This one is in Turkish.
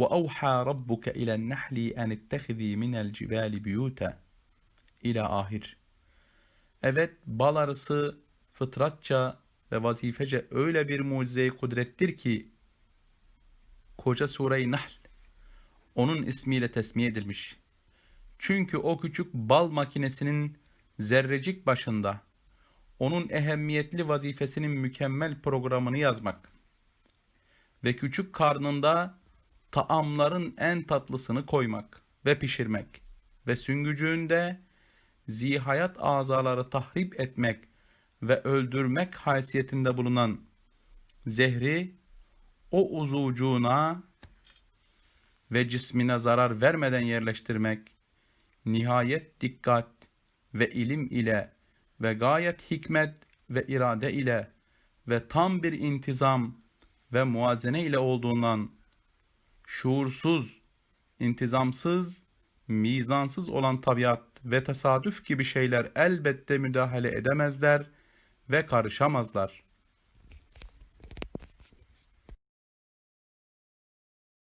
وَاَوْحَى رَبُّكَ اِلَى النَّحْلِ اَنِ اتَّخِذ۪ي مِنَ الْجِبَالِ بِيُوتًا İla ahir. Evet, bal arısı fıtratça ve vazifece öyle bir mucize kudrettir ki, koca sure-i Nahl, onun ismiyle tesmiye edilmiş. Çünkü o küçük bal makinesinin zerrecik başında, onun ehemmiyetli vazifesinin mükemmel programını yazmak ve küçük karnında taamların en tatlısını koymak ve pişirmek ve süngücüğünde zihayat azaları tahrip etmek ve öldürmek haysiyetinde bulunan zehri o uzucuğuna ve cismine zarar vermeden yerleştirmek, nihayet dikkat ve ilim ile ve gayet hikmet ve irade ile ve tam bir intizam ve muazene ile olduğundan şuursuz, intizamsız, mizansız olan tabiat ve tesadüf gibi şeyler elbette müdahale edemezler ve karışamazlar.